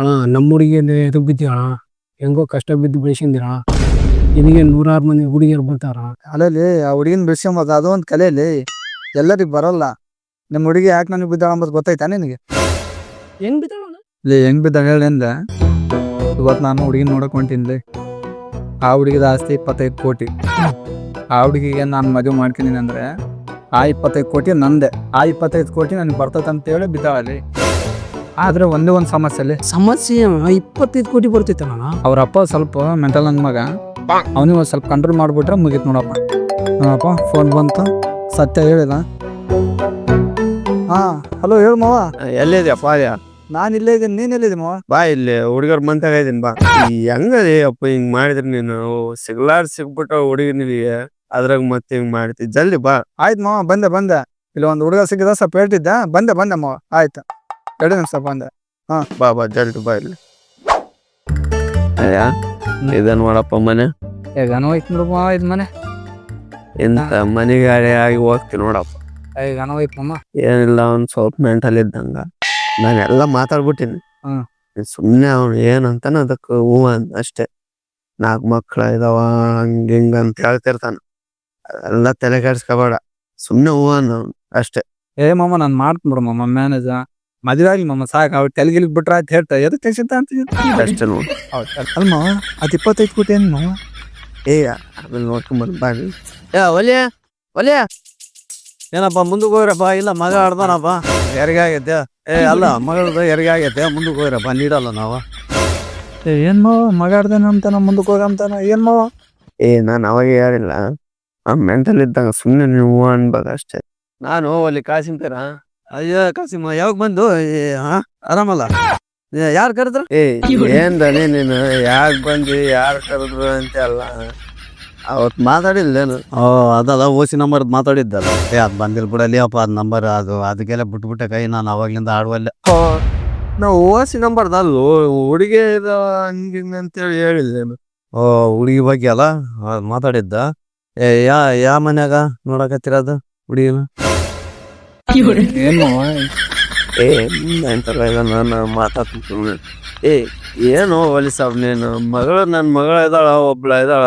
ಅಣ್ಣ ನಮ್ಮ ಹುಡುಗಿ ಎದುರು ಬಿದ್ದಿ ಅಣ್ಣ? ಹೆಂಗೋ ಕಷ್ಟ ಬಿದ್ದು ಬೆಳೆಸಿಂದಿರ ನಿನಗೆ ನೂರಾರು ಮಂದಿ ಹುಡುಗಿಯರು ಬರ್ತಾರ ಅಲ್ಲಲ್ಲಿ ಆ ಹುಡುಗಿನ ಬೆಳೆಸ್ಕೊಂಬೋದು ಅದು ಒಂದು ಕಲೆಯಲ್ಲಿ ಎಲ್ಲರಿಗೆ ಬರಲ್ಲ. ನಿಮ್ಮ ಹುಡುಗಿ ಯಾಕೆ ನನಗೆ ಬಿದ್ದಾಳ ಅಂಬದು ಗೊತ್ತಾಯ್ತಾ ನಿನಗೆ? ಹೆಂಗ್ ಬಿದ್ದಾಳ ಇಲ್ಲಿ ಹೆಂಗ್ ಬಿದ್ದಾಳ ಹೇಳಿ ಅಂದೆ. ಇವತ್ತು ನಾನು ಹುಡುಗಿನ ನೋಡಕ್ ಹೊಂಟಿನ್ಲಿ ಆ ಹುಡುಗಿದ ಆಸ್ತಿ ಇಪ್ಪತ್ತೈದು ಕೋಟಿ. ಆ ಹುಡುಗಿಗೆ ನಾನು ಮದುವೆ ಮಾಡ್ಕೊಂಡಿನಿ ಅಂದ್ರೆ ಆ ಇಪ್ಪತ್ತೈದು ಕೋಟಿ ನಂದೆ. ಆ ಇಪ್ಪತ್ತೈದು ಕೋಟಿ ನನಗೆ ಬರ್ತೈತೆ ಅಂತೇಳಿ ಬಿದ್ದಾಳಲ್ಲಿ ಆದ್ರೆ ಒಂದೇ ಒಂದು ಸಮಸ್ಯೆ ಅಲ್ಲಿ ಸಮಸ್ಯೆ ಇಪ್ಪತ್ತೈದು ಕೋಟಿ ಬರ್ತೈತೆ ನಾನು ಅವ್ರ ಅಪ್ಪ ಸ್ವಲ್ಪ ಮೆಂಟಲ್ ನನ್ನ ಮಗ. ಅವನಿಗೆ ಒಂದು ಸ್ವಲ್ಪ ಕಂಟ್ರೋಲ್ ಮಾಡ್ಬಿಟ್ರೆ ಮುಗೀತು ನೋಡಪ್ಪ. ನೋಡಪ್ಪ ಫೋನ್ ಬಂತು. ಸತ್ಯ ಹೇಳಿದ. ಹಾ ಹಲೋ ಹೇಳು ಮಾವ. ಎಲ್ಲಿದ್ಯಪ್ಪ ನಾನು ಇಲ್ಲೇ ಇದ್ದೀನಿ. ನೀನು ಎಲ್ಲಿದ್ದೆ ಮಾವ? ಬಾ ಇಲ್ಲಿ ಹುಡುಗರ್ ಮಂತಾಗ ಇದೀನಿ ಬಾ. ಈ ಹೆಂಗದಿ ಅಪ್ಪ ಹಿಂಗ್ ಮಾಡಿದ್ರಿ ನೀನು? ಸಿಗ್ಲಾರ್ ಸಿಗ್ಬಿಟ್ಟ ಹುಡುಗಿ ನಿನಗೆ ಅದ್ರಾಗ ಮತ್ತೆ ಹಿಂಗ್ ಮಾಡ್ತಿ. ಜಲ್ದಿ ಬಾ. ಆಯ್ತು ಮಾವ ಬಂದೆ ಬಂದೆ. ಇಲ್ಲಿ ಒಂದು ಹುಡುಗ ಸಿಕ್ಕಿದ ಸ್ವಲ್ಪ ಹೇಳ್ತಿದ್ದೆ. ಬಂದೆ ಬಂದೆ ಮಾವ. ಆಯ್ತು. ಎರಡು ನಿಮಿಷ ಬಂದೆ ಬಾ ಬಾ ಜಲ್ದಿ ಬಾ ಇಲ್ಲಿ. ಅಯ್ಯ ಇದನ್ ಮಾಡಪ್ಪ ಮನೆ? ಈಗ ಅನವೈತ್ ನೋಡು ಮಾವ ಇದು ಮನೆ. ಇಂತ ಮನೆಗೆ ಆಗಿ ಹೋಗ್ತೀನಿ ನೋಡಪ್ಪ. ಈಗ ಅನವೈತ್ ಏನಿಲ್ಲ ಅವ್ನ್ ಸ್ವಲ್ಪ ಮೆಂಟಲ್ ಇದ್ದಂಗ. ನಾನೆಲ್ಲ ಎಲ್ಲ ಮಾತಾಡ್ಬಿಟ್ಟಿನಿ. ಹ್ಮ್. ಸುಮ್ನೆ ಅವ್ನು ಏನಂತಾನ ಅದಕ್ಕೆ ಹೂವ ಅಂದ ಅಷ್ಟೇ. ನಾಲ್ಕು ಮಕ್ಳ ಇದಾವ ಹಂಗ ಹಿಂಗ ಅಂತ ಹೇಳ್ತಿರ್ತಾನ. ಎಲ್ಲ ತಲೆ ಕೆಡ್ಸ್ಕೊಬೇಡ ಸುಮ್ನೆ ಹೂವ ಅನ್ನ ಅವ್ನು ಅಷ್ಟೇ. ಏ ಮಾಮ ನಾನು ಮಾಡ್ತೀನಿ ಬಿಡು ಮಾಮ ಮ್ಯಾನೇಜ ಮದುವೆ ಮಮ್ಮ ಮಾಮ ಸಾಕು. ಅವ್ರು ತೆಲಗಿಲ್ ಬಿಟ್ರ ಅಂತ ಹೇಳ್ತಾ. ಎದಕ್ಕೆ ಟೆನ್ಷನ್ ಅಂತ ಅಷ್ಟೇ ನೋಡಿ. ಹೌದು ಮಾವ ಅದು ಇಪ್ಪತ್ತೈದು ಕೋಟಿ ಏನು ಮಾವ ಏ ಆಮೇಲೆ ನೋಡ್ಕೊಂಬರ್ ಬಾ ನೀ. ಏ ಒಲೆ ಒಲೆ ಏನಪ್ಪ ಮುಂದಕ್ಕೆ ಹೋಗ್ರಪ್ಪ? ಇಲ್ಲ ಮಗ ಆಡ್ದಾನಪ್ಪ. ಹೆರಿಗೆ ಆಗೈತೆ? ಏ ಅಲ್ಲ ಮಗಳದು ಹೆರಿಗೆ ಆಗೈತೆ. ಮುಂದಕ್ಕೆ ಹೋಗ್ರಪ್ಪ ನೀಡಲ್ಲ ನಾವು. ಏ ಏನ್ ಮಾವ ಮಗ ಆಡ್ದೇನ ಅಂತಾನ ಮುಂದಕ್ಕೆ ಹೋಗಂತಾನ ಏನ್ ಮಾವ ಏ ನಾನು ಅವಾಗ ಹೇಳಿಲ್ಲ. ಆ ಮೆಂಟಲ್ ಇದ್ದಾಗ ಸುಮ್ಮನೆ ನೀವು ಅನ್ಬೇಕು ಅಷ್ಟೇ. ನಾನು ಅಲ್ಲಿ ಕಾಸಿಂತರ? ಅಯ್ಯೋ ಕಾಸಿಮ ಯಾವಾಗ ಬಂದು? ಹಾ ಆರಾಮಲ್ಲ? ಯಾರು ಕರೆದ್ರು? ಏ ಏನ್ ದನಿ ನೀನು? ಯಾಕೆ ಬಂದಿ ಯಾರು ಕರೆದ್ರು ಅಂತ ಅಲ್ಲ ಅವತ್ ಮಾತಾಡಿಲ್ಲೇನು ಓ ಅದಲ್ಲ ಓಸಿ ನಂಬರ್ ಮಾತಾಡಿದ್ದಲ್ಲ. ಏ ಅದು ಬಂದಿಲ್ಲ ಬಿಡಲಿ ಅಪ್ಪ ಅದು ನಂಬರ್ ಅದು ಅದಕ್ಕೆಲ್ಲ ಬಿಟ್ಬಿಟ್ಟೆ ಕೈ ನಾನು ಅವಾಗ್ಲಿಂದ ಆಡುವಲ್ಲ. ನಾವು ಓಸಿ ನಂಬರ್ದಲ್ಲು ಹುಡುಗಿ ಇದು ಹಂಗ ಅಂತ ಅಂತೇಳಿ ಹೇಳಿಲ್ಲೇನು ಓ ಹುಡುಗಿ ಬಗ್ಗೆ ಅಲ್ಲ ಮಾತಾಡಿದ್ದ? ಏ ಯಾ ಯಾ ಮನ್ಯಾಗ ನೋಡಕತ್ತಿರೋದು ಹುಡುಗಿನ? ಏನ್? ಮಾವ ಏ ಎಂತಲ್ಲ ಇಲ್ಲ ನಾನು ಮಾತಾಡ್ತೀನಿ ಏ ಏನು ಒಲಿ ಸಾಬ್ ನೀನು. ಮಗಳು ನನ್ನ ಮಗಳ ಇದ್ದಾಳ ಒಬ್ಳ ಇದ್ದಾಳ.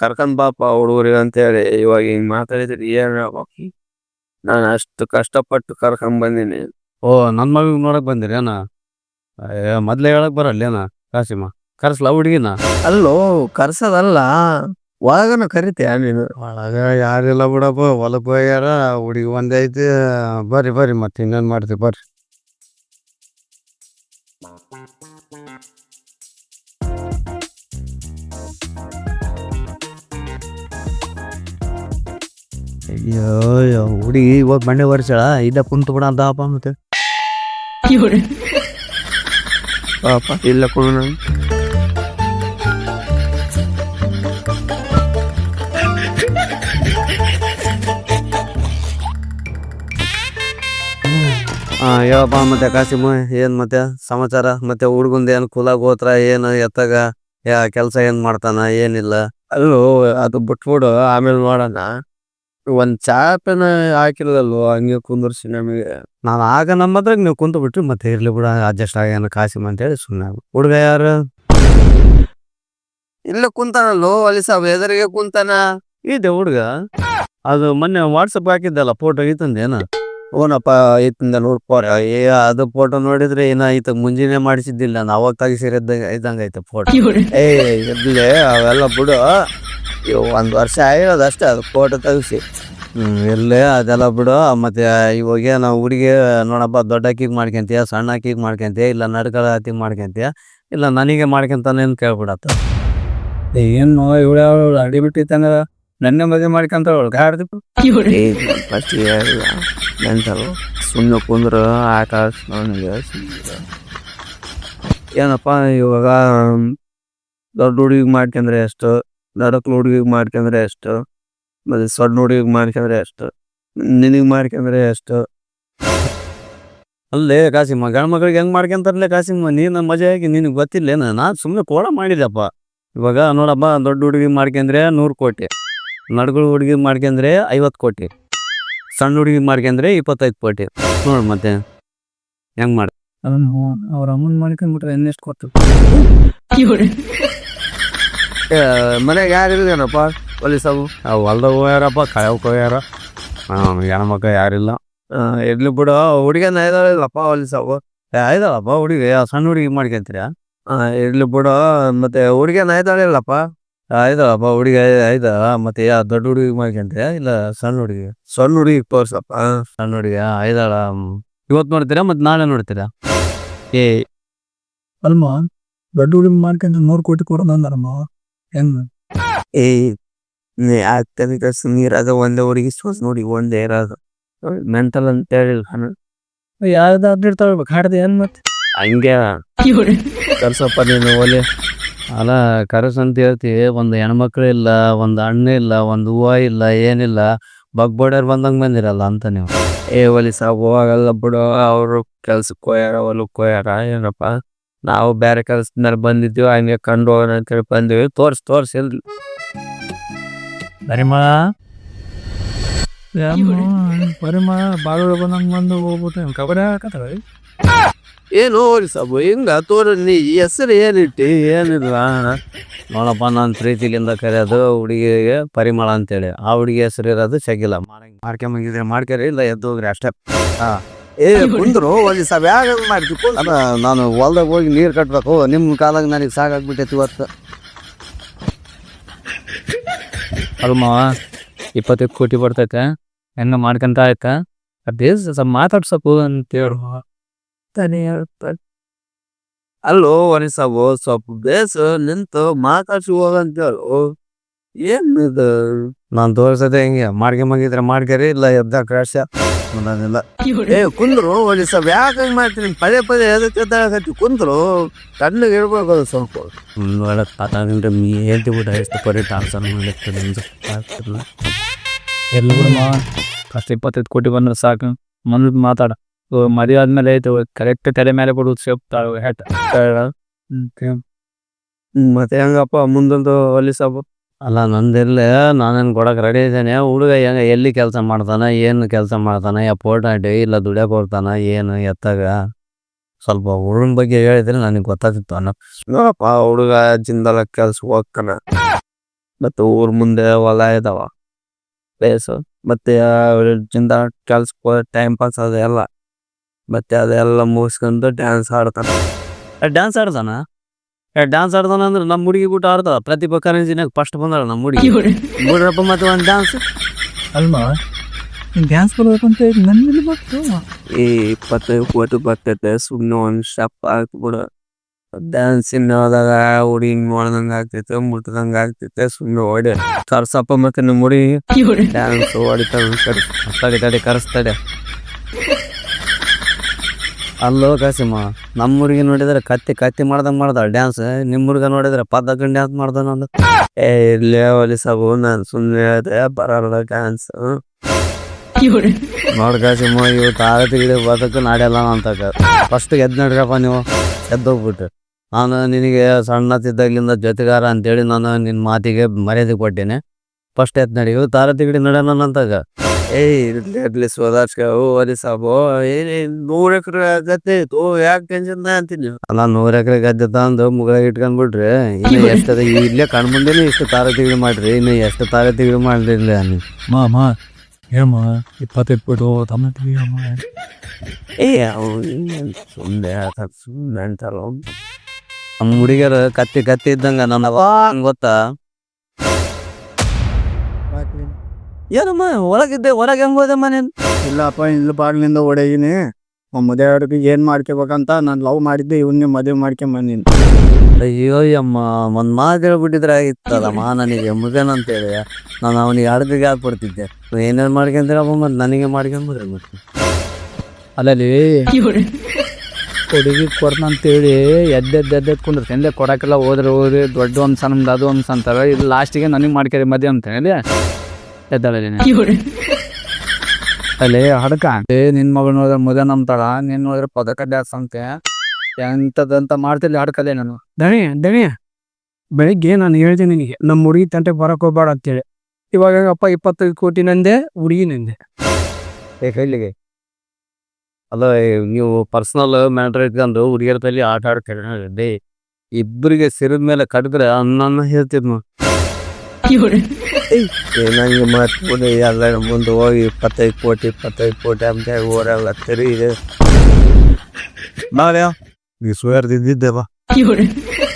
ಕರ್ಕೊಂಡ್ ಬಾಪ ಹುಡುಗರಿಗೆ ಅಂತೇಳಿ ಇವಾಗ ಹಿಂಗ್ ಮಾತಾಡಿದ್ರಿ ಏನ್ ಹೇಳ್ಬೇಕು? ನಾನು ಅಷ್ಟು ಕಷ್ಟಪಟ್ಟು ಕರ್ಕೊಂಡ್ ಬಂದೀನಿ. ಓ ನನ್ನ ಮಗ ನೋಡಕ್ ಬಂದಿರಿ ಏನ? ಮೊದ್ಲೇ ಹೇಳಕ್ ಬರಲ್ಲ ಏನ? ಕಾಸಿಮ ಕರ್ಸಲ ಹುಡುಗಿನ? ಅಲ್ಲೋ ಕರ್ಸೋದಲ್ಲ. ಒಳಗನ ಕರಿತೀಯ ನೀನು ಒಳಗ ಯಾರಿಲ್ಲ ಬಿಡಪ್ಪ ಹೊಲಕ್ ಹೋಗ್ಯಾರ ಹುಡುಗಿ ಒಂದೇ ಐತಿ ಬರ್ರಿ ಬರ್ರಿ ಮತ್ತೆ ಇನ್ನೇನ್ ಮಾಡ್ತೀವಿ ಬರ್ರಿ ಅಯ್ಯೋ ಅಯ್ಯೋ, ಹುಡುಗಿ ಇವಾಗ ಬಂಡೆ ವರ್ಷಳ ಇದ ಕುಂತು ಬಿಡ ಅಂತಪ್ಪ ಮತ್ತೆ ಪಾಪ ಇಲ್ಲ ಕುಣ ಹಾ ಹೇಳಪ್ಪ ಮತ್ತೆ ಕಾಸಿಮ ಏನ್ ಮತ್ತೆ ಸಮಾಚಾರ? ಮತ್ತೆ ಹುಡುಗಂದ ಏನ್ ಕುಲಾಗ ಹೋತ್ರ ಏನು ಎತ್ತಾಗ ಯಾ ಕೆಲ್ಸ ಏನ್ ಮಾಡ್ತಾನ ಏನಿಲ್ಲ? ಅಲ್ಲೂ ಅದು ಬಿಟ್ಬಿಡು ಆಮೇಲೆ ನೋಡೋಣ ಒಂದ್ ಚಾಪೆನ ಹಾಕಿಲ್ಲಲ್ವ ಹಂಗೆ ಕುಂದರ್ಸಿ ನಮಗೆ. ನಾನು ಆಗ ನಮ್ಮ ಹತ್ರ ನೀವು ಕುಂತು ಬಿಟ್ರಿ ಮತ್ತೆ ಇರ್ಲಿ ಬಿಡ ಅಡ್ಜಸ್ಟ್ ಆಗ್ಯಾನ ಕಾಸಿಮ ಅಂತೇಳಿ ಸುಮ್ಮನೆ ಹುಡುಗ ಯಾರು? ಇಲ್ಲ ಕುಂತಾನಲ್ಲೋ ಅಲ್ಲಿ ಸಾಬ್ ಎದುರಿಗೆ ಕುಂತಾನ. ಇದೆ ಹುಡುಗ. ಅದು ಮೊನ್ನೆ ವಾಟ್ಸಪ್ ಹಾಕಿದ್ದಲ್ಲ ಫೋಟೋ ಐತಂದೇನ ಓನಪ್ಪ ಐತಿಂದ ನೋಡ್ಕೋರ ಏ ಅದು ಫೋಟೋ ನೋಡಿದ್ರೆ ಏನಾಯ್ತು ಐತ ಮುಂಜಾನೆ ಮಾಡಿಸಿದ್ದಿಲ್ಲ ನಾನು ಅವಾಗ ತೆಗಿಸಿರಿದ್ದ ಇದ್ದಂಗ ಐತೆ ಫೋಟೋ ಏ ಇರ್ಲಿ ಅವೆಲ್ಲ ಬಿಡು. ಇವ್ ಒಂದು ವರ್ಷ ಆಗಿರೋದು ಅಷ್ಟೇ ಅದು ಫೋಟೋ ತೆಗಿಸಿ. ಹ್ಮ್ ಇರ್ಲಿ ಅದೆಲ್ಲ ಬಿಡು. ಮತ್ತೆ ಇವಾಗ ನಾವು ಹುಡುಗಿ ನೋಡಪ್ಪ ದೊಡ್ಡ ಅಕ್ಕಿಗೆ ಮಾಡ್ಕೊಂತೀಯ ಸಣ್ಣ ಅಕ್ಕಿಗೆ ಮಾಡ್ಕೊಂತೀಯ ಇಲ್ಲ ನಡ್ಕಳ ಅಕ್ಕಿಗೆ ಮಾಡ್ಕೊಂತೀಯ ಇಲ್ಲ ನನಗೆ ಮಾಡ್ಕೊಂತಾನೇನು ಕೇಳ್ಬಿಡತ್ತ. ಏನು ಇವಳ ಅಡಿ ಬಿಟ್ಟಿತ್ತಂಗ ನನ್ನೆ ಮದುವೆ ಮಾಡ್ಕೊಂತ ಗಾಡ್ದು. ಏ ಫಸ್ಟ್ ನೆಂಟರು ಸುಮ್ಮನೆ ಕುಂದ್ರ ಆಟ ಏನಪ್ಪ ಇವಾಗ ದೊಡ್ಡ ಹುಡುಗಿಗೆ ಮಾಡ್ಕೊಂಡ್ರೆ ಎಷ್ಟು? ನಡಕ್ಲು ಹುಡುಗಿಗೆ ಮಾಡ್ಕೊಂಡ್ರೆ ಎಷ್ಟು? ಮತ್ತೆ ಸಣ್ಣ ಹುಡುಗಿಗೆ ಮಾಡ್ಕೊಂಡ್ರೆ ಎಷ್ಟು? ನಿನಗೆ ಮಾಡ್ಕೊಂಡ್ರೆ ಎಷ್ಟು? ಅಲ್ಲೇ ಕಾಸಿಮ್ಮ ಗಂಡ ಮಗಳಿಗೆ ಹೆಂಗ್ ಮಾಡ್ಕೊಂತಾರಲ್ಲೇ ಕಾಸಿಮ್ಮ ನೀನು ಮಜಾ ಆಗಿ ನಿನಗೆ ಗೊತ್ತಿಲ್ಲ ನಾನು ಸುಮ್ಮನೆ ಕೋಡ ಮಾಡಿದೆಪ್ಪ. ಇವಾಗ ನೋಡಪ್ಪ ದೊಡ್ಡ ಹುಡುಗಿ ಮಾಡ್ಕೊಂಡ್ರೆ ನೂರು ಕೋಟಿ. ನಡ್ಗಳು ಹುಡುಗಿ ಮಾಡ್ಕೊಂಡ್ರೆ ಐವತ್ತು ಕೋಟಿ. ಸಣ್ಣ ಹುಡುಗಿ ಮಾಡ್ಕೊಂಡ್ರೆ ಇಪ್ಪತ್ತೈದು ಕೋಟಿ. ನೋಡಿ ಮತ್ತೆ ಹೆಂಗ್ ಮಾಡಿ ಅವ್ರ ಅಮ್ಮನ್ ಮಾಡ್ಕೊಂಡ್ಬಿಟ್ರೆ ಇನ್ನೆಷ್ಟು ಕೊಟ್ಟು ಮನೆಗೆ ಯಾರಿಲ್ಲೇನಪ್ಪ ಇಲ್ಲೇನಪ್ಪ ಅವು ಹೊಲ್ದಾಗ ಹೋಗ್ಯಾರಪ್ಪ ಕಾಯಕ್ ಹೋಗ್ಯಾರ. ಹೆಣ್ಮಕ್ಳು ಯಾರಿಲ್ಲ ಇರ್ಲಿ ಬಿಡು ಹುಡುಗನ ಇದಾಳಿಲ್ಲಪ್ಪ ಪೊಲೀಸವು ಐದಲ್ಲಪ್ಪ ಹುಡುಗಿ ಆ ಸಣ್ಣ ಹುಡುಗಿ ಮಾಡ್ಕೊಂತೀರ ಇರ್ಲಿ ಬಿಡು ಮತ್ತೆ ಹುಡುಗನ ಇದಾಳಿಲ್ಲಪ್ಪ ಅಪ್ಪ ಹುಡುಗಿ ಆಯ್ತಾ? ಮತ್ತೆ ಯಾ ದೊಡ್ಡ ಹುಡುಗಿ ಮಾಡ್ಕೊಂತ ಇಲ್ಲ ಸಣ್ಣ ಹುಡುಗಿ? ಸಣ್ಣ ಹುಡುಗಿ ತೋರ್ಸಪ್ಪ ಸಣ್ಣ ಹುಡುಗಿ ಆಯ್ತಾಳ ಇವತ್ತು ನೋಡ್ತೀರಾ ಮತ್ತೆ ನಾಳೆ ನೋಡ್ತೀರಾ? ಏ. ಅಲ್ಮ ದೊಡ್ಡ ಹುಡುಗಿ ಮಾಡ್ಕೊಂತ ನೂರು ಕೋಟಿ ಕೊಡೋದಂದ್ರಮ್ಮ ಹೆಂಗ? ಏ ನೀ ಆಗ್ತಾನೆ ಕಳ್ಸಿ ನೀರಾಗ ಒಂದೇ ಹುಡುಗಿ ಸೋಸ್ ನೋಡಿ ಒಂದೇ ಇರೋದು. ಮೆಂಟಲ್ ಅಂತ ಹೇಳಿಲ್ಲ ಯಾವ್ದು ಇರ್ತಾವ ಹಾಡ್ದೆ ಏನ್ ಮತ್ತೆ? ಹಂಗೆ. ಕರ್ಸಪ್ಪ ನೀನು ಒಲೆ. ಅಲ್ಲ ಕರೆಸ್ ಅಂತ ಹೇಳ್ತಿ ಒಂದು ಹೆಣ್ಮಕ್ಳು ಇಲ್ಲ ಒಂದು ಅಣ್ಣ ಇಲ್ಲ ಒಂದು ಹೂವು ಇಲ್ಲ ಏನಿಲ್ಲ ಬಗ್ಬೋಡ್ಯಾರ ಬಂದಂಗೆ ಬಂದಿರಲ್ಲ ಅಂತ ನೀವು. ಏ ಒಲಿ ಸಾಬ್ ಹೋಗಲ್ಲ ಬಿಡು ಅವರು ಕೆಲ್ಸಕ್ಕೆ ಹೋಯಾರ ಹೊಲಕ್ಕೆ ಹೋಯಾರ ಏನಪ್ಪ? ನಾವು ಬೇರೆ ಕೆಲ್ಸದಿಂದ ಬಂದಿದ್ದೀವಿ ಬಂದಿದ್ವಿ ಹಂಗೆ ಕಂಡು ಹೋಗೋಣ ಅಂತೇಳಿ ಬಂದಿವಿ. ತೋರ್ಸ್ ತೋರ್ಸ್ ಎಲ್ರಿ. ಪರಿಮಳ? ಪರಿಮಳ ಬಾಗಳು ಬಂದಂಗ್ ಬಂದು ಹೋಗ್ಬಿಟ್ಟು ಕಬಡ್ಡಿ ಹಾಕತ್ತಾವ ಏನು ಒಲಿ ಸಾಬು ಹಿಂಗ ತೋರಿ ನೀ? ಹೆಸರು ಏನಿಟ್ಟು? ಏನಿಲ್ಲ. ನೋಡಪ್ಪ ನಾನು ಪ್ರೀತಿಲಿಂದ ಕರೆಯೋದು ಹುಡುಗಿಗೆ ಪರಿಮಳ ಅಂತೇಳಿ. ಆ ಹುಡುಗಿ ಹೆಸರು ಇರೋದು ಶಕಿಲ. ಮಾಡ್ಕೊಂಬಂಗಿದ್ರೆ ಮಾಡ್ಕೊರಿ ಇಲ್ಲ ಎದ್ದು ಹೋಗ್ರಿ ಅಷ್ಟೇ. ಏ ಕುಂದ್ರು ಒಂದು ಸಾಬ್ ಯಾವಾಗ ಮಾಡ್ತಿ ಅಲ್ಲ ನಾನು ಹೊಲ್ದಾಗ ಹೋಗಿ ನೀರು ಕಟ್ಟಬೇಕು ನಿಮ್ಮ ಕಾಲಾಗ ನನಗೆ ಸಾಕಾಗ್ಬಿಟ್ಟೈತಿ ಇವತ್ತು. ಅಲ್ಮ ಇಪ್ಪತ್ತೈದು ಕೋಟಿ ಬರ್ತೈತೆ. ಹೆಂಗ ಮಾಡ್ಕೊಂತ ಆಯ್ತಾ? ಅದೇ ಸ್ವಲ್ಪ ಮಾತಾಡ್ಸಪ್ಪು ಅಂತೇಳು. ತಾನೇ ಹೇಳ್ತಾನೆ. ಅಲ್ಲೋ ಒನಿಸಬೋ ಸಾಬು ಸ್ವಲ್ಪ ಬೇಸ ನಿಂತು ಮಾತಾಡ್ಸಿ ಹೋಗಂತ ಹೇಳು. ಏನ್ ಇದು ನಾನು ತೋರ್ಸದೆ ಹಿಂಗೆ? ಮಗಿದ್ರೆ ಮಾಡ್ಕರಿ ಇಲ್ಲ ಎದ್ದ ಕ್ರಾಶ? ಅನ್ನೋದಿಲ್ಲ. ಏ ಕುಂದ್ರು ಒಲಿ ಯಾಕೆ ಯಾಕ ಮಾಡ್ತೀನಿ ಪದೇ ಪದೇ ಎದಕ್ಕೆ ಎದ್ದಾಗತ್ತಿ ಕುಂದ್ರು ತಣ್ಣಗೆ ಇರ್ಬೇಕು ಅದು ಸ್ವಲ್ಪ. ಒಳ್ಳೆ ತಾತಾಗಿಂದ್ರೆ ಮೀ ಹೇಳ್ತಿ ಬಿಟ್ಟ ಎಷ್ಟು ಪರಿ ಟಾನ್ಸನ್ ಮಾಡಿತ್ತು ನಿಮ್ದು ಎಲ್ಲ ಬಿಡಮ್ಮ? ಕಷ್ಟ ಇಪ್ಪತ್ತೈದು ಕೋಟಿ ಬಂದ್ರೆ ಸಾಕು. ಮುಂದೆ ಮಾತಾಡ. ಮದುವೆ ಆದ್ಮೇಲೆ ಇದು ಕರೆಕ್ಟ್ ತಲೆ ಮೇಲೆ ಬಿಡು ಸೇಪ್ ಹೆಟ್ ಹ್ಮ್, ಮತ್ತೆ ಹೆಂಗಪ್ಪ ಮುಂದೊಂದು ಹೊಲಿ ಸಾಬು? ಅಲ್ಲ ನಂದಿರ್ಲ ನಾನೇನು ಕೊಡಕ್ ರೆಡಿ ಇದ್ದೇನೆ. ಹುಡುಗ ಹೆಂಗ ಎಲ್ಲಿ ಕೆಲಸ ಮಾಡ್ತಾನ ಏನು ಕೆಲಸ ಮಾಡ್ತಾನ ಯಾ ಪೋರ್ಟ್ ಇಲ್ಲ ದುಡಿಯಕ್ ಹೋಗ್ತಾನ ಏನು ಎತ್ತಾಗ? ಸ್ವಲ್ಪ ಹುಡುಗನ ಬಗ್ಗೆ ಹೇಳಿದ್ರೆ ನನಗೆ ಗೊತ್ತಾಗ್ತಿತ್ತು ಅನ್ನೋ. ನೋಡಪ್ಪ ಹುಡುಗ ಜಿಂದಲ ಕೆಲ್ಸ ಹೋಗ್ತಾನ. ಮತ್ತೆ ಊರ್ ಮುಂದೆ ಹೊಲ ಇದಾವ. ಪ್ಲೇಸು ಮತ್ತೆ ಜಿಂದ ಕೆಲ್ಸಕ್ಕೆ ಟೈಮ್ ಪಾಸ್ ಅದೆಲ್ಲ ಮತ್ತೆ ಅದೆಲ್ಲ ಮುಗಿಸ್ಕೊಂಡು ಡ್ಯಾನ್ಸ್ ಆಡ್ತಾನ. ಡ್ಯಾನ್ಸ್ ಆಡ್ತಾನ? ಡ್ಯಾನ್ಸ್ ಆಡ್ತಾನ ಅಂದ್ರೆ ನಮ್ಮ ಹುಡುಗಿ ಬಿಟ್ಟು ಆಡ್ತಾವ ಪ್ರತಿಭಾ ಕಾರಂಜಿನಾಗ ಫಸ್ಟ್ ಬಂದಾಳ ನಮ್ಮ ಹುಡುಗಿ. ಬಿಡ್ರಪ್ಪ ಮತ್ತೆ ಒಂದು ಡ್ಯಾನ್ಸ್ ಅಲ್ವಾ? ಡ್ಯಾನ್ಸ್ ಬರ್ಬೇಕು ಅಂತ ನನ್ನ ಬಂತು ಈ ಇಪ್ಪತ್ತೈದು ಕೋಟಿ ಬರ್ತೈತೆ. ಸುಮ್ಮನೆ ಒಂದ್ ಶಪ್ ಹಾಕ್ಬಿಡು. ಡ್ಯಾನ್ಸ್ ಇನ್ನೋದಾಗ ಹುಡುಗಿ ನೋಡ್ದಂಗ ಆಗ್ತೈತೆ ಮುಟ್ದಂಗ ಆಗ್ತೈತೆ. ಸುಮ್ಮನೆ ಓಡಿ. ಕರ್ಸಪ್ಪ ಮತ್ತೆ ನಮ್ಮ ಹುಡುಗಿ. ಡ್ಯಾನ್ಸ್ ಓಡಿ ತಡಿ ತಡಿ ಕರೆಸ್ತಡೆ ಅಲ್ಲೋ ಕಾಸಿಮ್ಮ ನಮ್ಮೂರಿಗೆ ನೋಡಿದ್ರೆ ಕತ್ತಿ ಕತ್ತಿ ಮಾಡ್ದಂಗೆ ಮಾಡ್ದ ಡ್ಯಾನ್ಸ್ ನಿಮ್ಮೂರ್ಗ ನೋಡಿದ್ರೆ ಪದ್ದಕ್ಕಂಡು ಡ್ಯಾನ್ಸ್ ಮಾಡ್ದ ನಂದು. ಏ ಇಲ್ಲೇ ಒಲಿ ಸಾಬು, ನಾನು ಸುಮ್ಮನೆ ಹೇಳ್ದೆ ಬರಲ್ಲ ಡ್ಯಾನ್ಸ್ ನೋಡ್ ಕಾಸಿಮ್ಮ ಇವು ತಾರತಿಗಿಡ ಬದಕ್ಕೆ ನಾಡೆಲ್ಲ ಅಂತಕ. ಫಸ್ಟ್ ಎದ್ದು ನಡ್ರಪ್ಪ ನೀವು ಎದ್ದೋಗ್ಬಿಟ್ಟು ನಾನು ನಿನಗೆ ಸಣ್ಣತಿದ್ದಾಗಲಿಂದ ಜೊತೆಗಾರ ಅಂತೇಳಿ ನಾನು ನಿನ್ನ ಮಾತಿಗೆ ಮರ್ಯಾದೆ ಕೊಟ್ಟೇನೆ. ಫಸ್ಟ್ ಎದ್ದು ನಡಿ ಇವು ತಾರತಿಗಿಡಿ ನಡೆಯೋಣ ಅಂತಾಗ ಏ ಇರ್ಲಿ ಇರ್ಲಿ ಸೋದಾರ್ಸ್ಕ ಓ ಅದೇ ಸಾಬು ಏನೇ ನೂರ್ ಎಕರೆ ಆಗತ್ತೆ ಓ ಯಾಕೆ ಟೆನ್ಷನ್ ಅಂತೀನಿ? ಅಲ್ಲ ನೂರ್ ಎಕರೆ ಗದ್ದೆ ತಂದು ಮುಗಳಾಗ ಇಟ್ಕೊಂಡ್ ಬಿಡ್ರಿ ಇನ್ನು ಎಷ್ಟದ ಇಲ್ಲೇ ಕಣ್ಮುಂದೆನೆ ಇಷ್ಟು ತಾರತಿಗಿಡಿ ಮಾಡ್ರಿ ಇನ್ನು ಎಷ್ಟು ತಾರತಿಗಿಡಿ ಮಾಡಿರ್ಲಿ ಅಲ್ಲಿ. ಮಾ ಮಾ ಹೇಮ ಇಪ್ಪತ್ತೈದು ಕೋಟಿ ತಮ್ಮ ಅಮ್ಮ. ಏ ಅವ್ನು ಸುಮ್ಮನೆ ಸುಮ್ಮನೆ ಅಂತಾರ? ನಮ್ಮ ಹುಡುಗಿಯರು ಕತ್ತಿ ಕತ್ತಿ ಇದ್ದಂಗ ನನ್ನ ಗೊತ್ತಾ? ಏನಮ್ಮ ಒಳಗಿದ್ದೆ ಹೊರಗೆ ಹೆಂಗ್ ಹೋದೆ ಮನೆ ಇಲ್ಲಪ್ಪ ಇಲ್ಲಿ ಬಾಗ್ಲಿಂದ ಹೊಡೆಯಿನಿ. ಮದುವೆ ಅವ್ರಿಗೆ ಏನ್ ಮಾಡ್ಕೋಬೇಕಂತ ನಾನು ಲವ್ ಮಾಡಿದ್ದೆ ಇವನ್ನೇ ಮದುವೆ ಮಾಡ್ಕೊಂಡ್ ಬಂದಿನಿ. ಅಯ್ಯೋ ಅಮ್ಮ ಒಂದ್ ಮಾತು ಹೇಳ್ಬಿಟ್ಟಿದ್ರೆ ಆಗಿತ್ತಲ್ಲಮ್ಮ ನನಗೆ ಅಂತ ಅಂತೇಳಿ ನಾನು ಅವನಿಗೆ ಅರ್ಧಿಗೆ ಹಾಕ್ಬಿಡ್ತಿದ್ದೆ ಏನೇನು ಮಾಡ್ಕೊಂತೀರಪ್ಪ ಮತ್ತೆ ನನಗೆ ಮಾಡ್ಕೊಂಬಿಡ್ರಿ ಮತ್ತೆ? ಅಲ್ಲಲ್ಲಿ ಹುಡುಗಿ ಕೊಡ್ತಂತೇಳಿ ಎದ್ದೆದ್ದು ಎದ್ದೆ ಕುಂದ್ರೆ ಎಲ್ಲೇ ಕೊಡಕ್ಕೆಲ್ಲ ಹೋದ್ರೆ ಹೋದ್ರೆ ದೊಡ್ಡ ಅಂಶ ನಮ್ದು ಅದು ಅಂಶ ಅಂತಾರೆ. ಇದು ಲಾಸ್ಟಿಗೆ ನನಗೆ ಮಾಡ್ಕರಿ ಮದುವೆ ಅಂತೇಳಿ ಎದ್ದಾಳೆ ಅಲ್ಲಿ ಹಡ್ಕ. ಏ ನಿನ್ ಮಗಳು ನೋಡಿದ್ರೆ ಮುದ ನಂಬ್ತಾಳ? ನಿನ್ ನೋಡಿದ್ರೆ ಪದಕ ಡ್ಯಾಸ್ ಅಂತೆ ಎಂತದಂತ ಮಾಡ್ತಿಲ್ಲ ಹಡ್ಕಲೆ ನಾನು. ದಣಿ ದಣಿ. ಬೆಳಿಗ್ಗೆ ನಾನು ಹೇಳ್ತೀನಿ ನಿನಗೆ ನಮ್ಮ ಹುಡುಗಿ ತಂಟೆ ಬರಕ್ ಹೋಗ್ಬೇಡ ಅಂತೇಳಿ. ಇವಾಗ ಅಪ್ಪ ಇಪ್ಪತ್ತೈದು ಕೋಟಿ ನಂದೆ ಹುಡುಗಿ ನಂದೆ. ಏ ಕೈಲಿಗೆ ಅಲ್ಲ ನೀವು ಪರ್ಸನಲ್ ಮ್ಯಾಟರ್ ಇಟ್ಕೊಂಡು ಹುಡುಗಿಯರ ತಲೆ ಆಟ ಆಡ್ತಾರೆ? ಇಬ್ಬರಿಗೆ ಸಿರಿದ ಮೇಲೆ ಕಡಿದ್ರೆ ಅನ್ನ ಹೇಳ್ತಿದ್ ಏ ನಂಗೆ ಮತ್ತೆ ಎಲ್ಲ ಮುಂದೆ ಹೋಗಿ ಇಪ್ಪತ್ತೈದು ಕೋಟಿ ಇಪ್ಪತ್ತೈದು ಕೋಟಿ ಅಂತ ಹೇಳಿ ಊರೆಲ್ಲ ತಿರುಗಿದೆ ನಾಳೆ ನೀ ಸುಯರ್ದಿದ್ದೆ ಬಾ